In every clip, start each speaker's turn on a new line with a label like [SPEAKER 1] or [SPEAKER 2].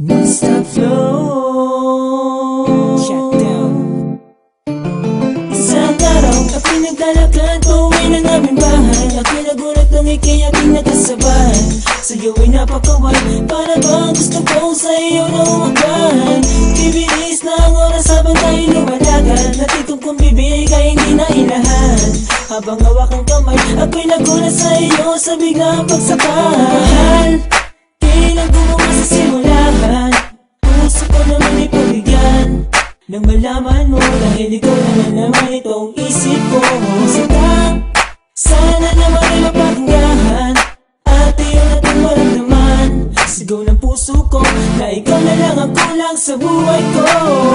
[SPEAKER 1] Mr. Flow
[SPEAKER 2] Shutdown
[SPEAKER 1] Isang araw, ako'y naglalakad Pauwi ng aming bahay Ako'y nagulat nung ikay aking nakasabay Sa'yo ay napakaway Para bang gusto ko sa iyo na umagal Bibilis na ang oras habang tayo lumalagan Natitong kong bibig ay hindi na ilahan Habang hawak ang kamay Ako'y nagulat sa iyo sa biglang pagsakal ikaw naman naman itong isip ko. Sita, sana naman ay mapakinggan At iyon natin maramdaman Sigaw ng puso ko na ikaw na lang ang kulang sa buhay ko.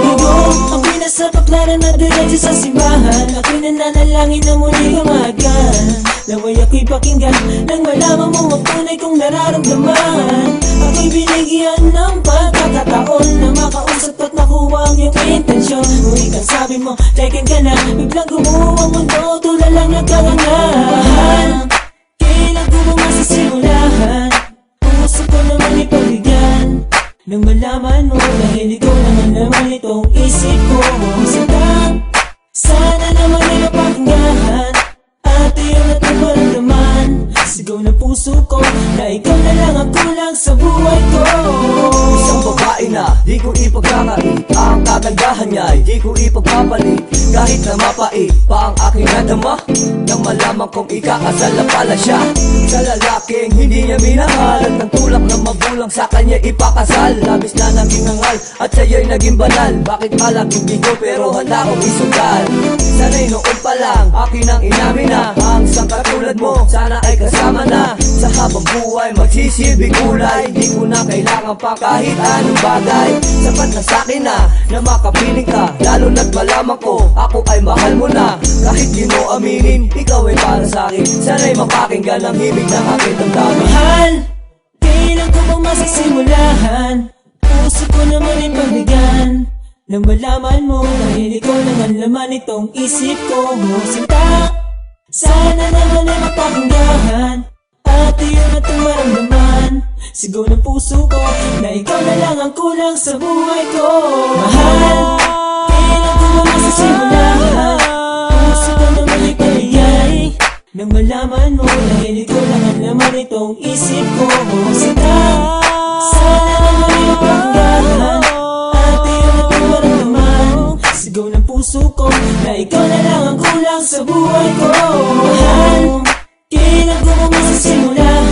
[SPEAKER 1] Ligo, ako'y nasa baklaran na diretso sa simbahan. Ako'y nananalangin na muli kamagan Naway ako'y pakinggan Nang malaman mo ang tunay kong nararamdaman. Ako'y binigyan sabi mo, taken ka na. Biglang gumuho ang mundo, tulad lang nagkakangan Mahal, kailan ko ba masisimulan Puso ko naman ipabigyan Nang malaman mo dahil ikaw naman naman itong isip ko. Sita, sana naman ay mapakinggan At iyon at maramdaman. Sigaw ng puso ko na ikaw na lang ang kulang sa buhay ko
[SPEAKER 3] na di ko ipagkakait Ang kagandahan niya ay di ko ipagpapalit Kahit na mapait pa ang aking nadama Nang malaman kong ikakasal pala siya. Sa lalaking hindi niya minahal At ang tulak na magulang sa kanya ipakasal. Labis na naging hangal at sa'yo'y naging banal. Bakit palaging bigo pero handa kong isugal. Sana'y noon pa lang akin ang inamin na Ang isang katulad mo sana ay kasama na. Sa habang buhay magsisilbing kulay. Di ko na kailangan pa kahit anong bagay. Sapat na sa'kin na na makapiling ka. Lalo na't malaman ko ako ay mahal mo na. Kahit di mo aminin ikaw ay para sa'kin Sana'y mapakinggan ang himig ng aking damdamin.
[SPEAKER 1] Mahal, kailan ko bang masisimulan Puso ko naman ay pabigyan Nang malaman mo dahil ikaw lang ang itong isip ko. Sinta, sana naman ay mapakinggan Ang maramdaman. Sigaw ng puso ko na ikaw na lang ang kulang sa buhay ko. Mahal, kailan ko bang masisimulan Puso ko naman ay pabigyan nang malaman mo dahil ikaw lang ang laman itong isip ko. Sita, sana naman ay mapakinggan At iyon at ang maramdaman. Sigaw ng puso ko na ikaw na lang ang kulang sa buhay ko. Mahal, kailan ko ba masisimulan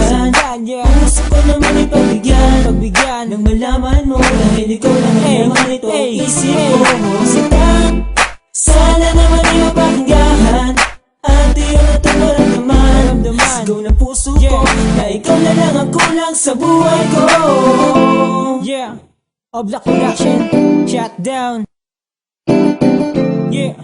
[SPEAKER 1] Puso ko naman ay
[SPEAKER 2] Pagbigyan.
[SPEAKER 1] Nang malaman mo dahil ikaw lang ang laman itong
[SPEAKER 2] hey,
[SPEAKER 1] isip ko Sita, sana naman ay mapakinggan. At iyon at ang maramdaman. Sigaw ng puso ko Na ikaw na lang ang kulang sa buhay ko.
[SPEAKER 2] Yeah. Oblak Production Shutdown Yeah